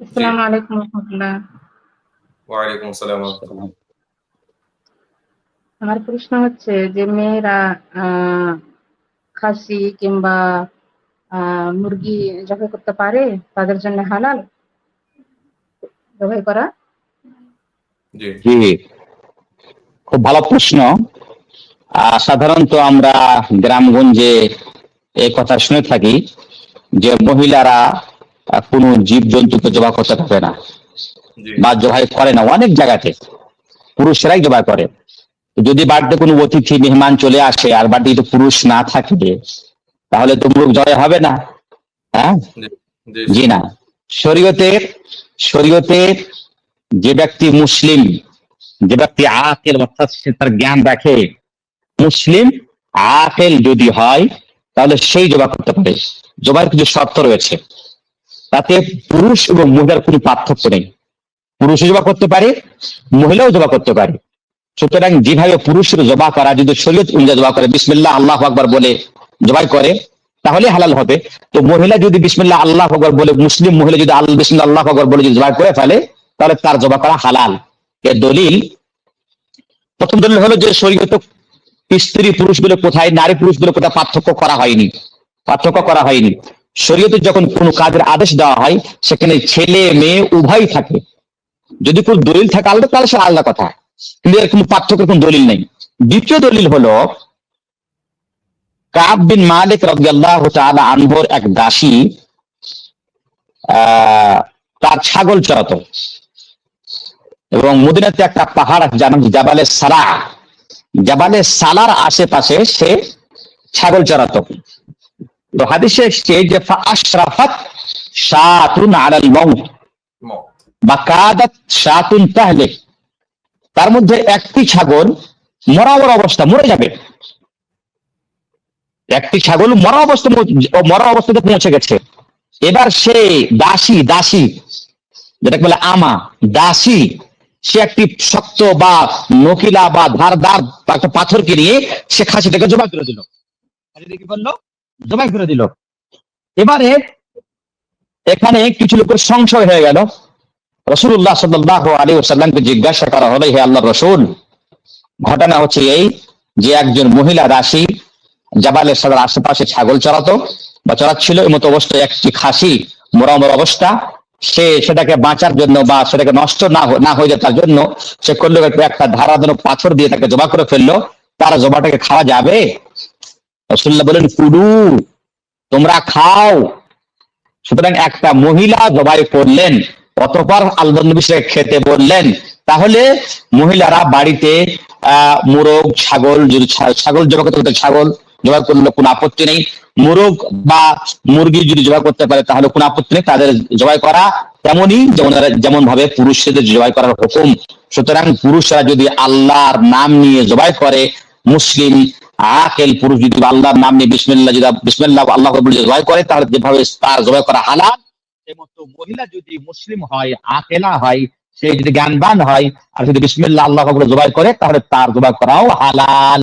আসসালামু আলাইকুম রহমতুল্লাহ আসসালাম আমার প্রশ্ন হচ্ছে যে মেয়েরা আহ, খাসি কিংবা আহ, মুরগি জবাই করতে পারে? তাদের জন্য হালাল জবাই করা? জি। জি। খুব ভালো প্রশ্ন। সাধারণত আমরা গ্রামগঞ্জে এই কথা শুনে থাকি যে মহিলারা কোনো জীব জন্তুকে জবা করতে পারে না। বা জবাই করে না অনেক জায়গাতে। পুরুষরাই জবাই করে। যদি বাড়িতে কোনো অতিথি মেহমান চলে আসে আর বাড়িতে যদি পুরুষ না থাকে তাহলে তো মুরগ জয় হবে না। হ্যাঁ? জি জি না। শরীয়তের শরীয়তের যে ব্যক্তি মুসলিম যে ব্যক্তি আকেল অর্থাৎ সে তার জ্ঞান রাখে মুসলিম আকেল যদি হয় তাহলে সেই জবা করতে পারে। জবার কিছু শর্ত রয়েছে। তাতে পুরুষ এবং মহিলার কোনো পার্থক্য নেই। পুরুষও জবা করতে পারে, মহিলাও জবা করতে পারে। সুতরাং যেভাবে পুরুষের জবা করা, যদি শরীয়ত অনুযায়ী জবা করে, বিসমিল্লাহ, আল্লাহ আকবার বলে জবাই করে, তাহলে হালাল হবে। তো মহিলা যদি বিসমিল্লাহ, আল্লাহ আকবর বলে, মুসলিম মহিলা যদি আল্লাহ বিসমিল্লাহ, আল্লাহ আকবর বলে যদি জবাই করে ফেলে, তাহলে তার জবা করা হালাল। এর দলিল, প্রথম দলিল হলো যে শরীয়ত স্ত্রী পুরুষগুলো কোথায়, নারী পুরুষগুলো কোথায় পার্থক্য করা হয়নি। পার্থক্য করা হয়নি। শরীয়তে যখন কোনো কাজের আদেশ দেওয়া হয়, সেখানে ছেলে, মেয়ে উভয় থাকে। যদি কোনো দলিল থাকে আলাদা, তাহলে সে আলাদা কথা। কিন্তু এর কোনো পার্থক্যের কোনো দলিল নেই। দ্বিতীয় দলিল হলো, কাব বিন মালিক রাদিয়াল্লাহু তাআলা আনহর এক দাসী তার ছাগল চড়াতো। এবং মদিনাতে একটা পাহাড় আছে জাবালে সালা। জাবালে সালার আশেপাশে সে ছাগল চড়াতো। তো হাদিসে এসছে যে আশরাফাত শাতুন আলাল মাউত বা কাদাত শাতুন তাহলে। তার মধ্যে একটি ছাগল মরা মরা অবস্থা মরে যাবে। একটি ছাগল মরা অবস্থা মরা অবস্থাতে পৌঁছে গেছে। এবার সে দাসী দাসী যেটাকে বলে আমা দাসী সে একটি শক্ত বা নকিলা বা ধারদার একটা পাথরকে নিয়ে সে খাসিটাকে জবাই করে দিল। খাসিটা কি করল জবাই করে দিল। এবারে এখানে কিছু লোকের সংশয় হয়ে গেল। রসুল্লাহ সাল্লাহ আলী ওসাল্লামকে জিজ্ঞাসা করা হলো, হে আল্লাহ রসুল, ঘটনা হচ্ছে এই যে একজন মহিলা দাসী জাবালের সাদার আশেপাশে ছাগল চড়াতো বা চড়াচ্ছিল এই মতো অবস্থায় একটি খাসি মোরামর অবস্থা। সে সেটাকে বাঁচার জন্য বা সেটাকে নষ্ট না না হয়ে যায় তার জন্য সে করল একটা- ধারাধন পাথর দিয়ে তাকে জমা করে ফেলল। তার জবাটাকে খাওয়া যাবে? রসুল্লাহ বলেন কুডু তোমরা খাও। সুতরাং একটা মহিলা জবাই করলেন, অতপর আল্লাহ নবী খেতে বললেন, তাহলে মহিলারা বাড়িতে আহ মোরগ, ছাগল, যদি ছাগল জবা করতে ছাগল জবাই করলে কোনো আপত্তি নেই। মোরগ বা মুরগি যদি জবাই করতে পারে, তাহলে কোনো আপত্তি নেই। তাদের জবাই করা তেমনই যেমন যেমন ভাবে পুরুষদের জবাই করার হুকুম। সুতরাং পুরুষরা যদি আল্লাহর নাম নিয়ে জবাই করে, মুসলিম আকেল পুরুষ যদি আল্লাহর নাম নিয়ে বিসমিল্লা যদি বিসমিল্লা আল্লাহ জবাই করে তার যেভাবে তার জবাই করা হালাল, সেই মতো মহিলা যদি মুসলিম হয় আকেলা হয়, সে যদি জ্ঞানবান হয়, আর যদি বিসমিল্লা আল্লাহ জবাই করে, তাহলে তার জবাই করাও হালাল।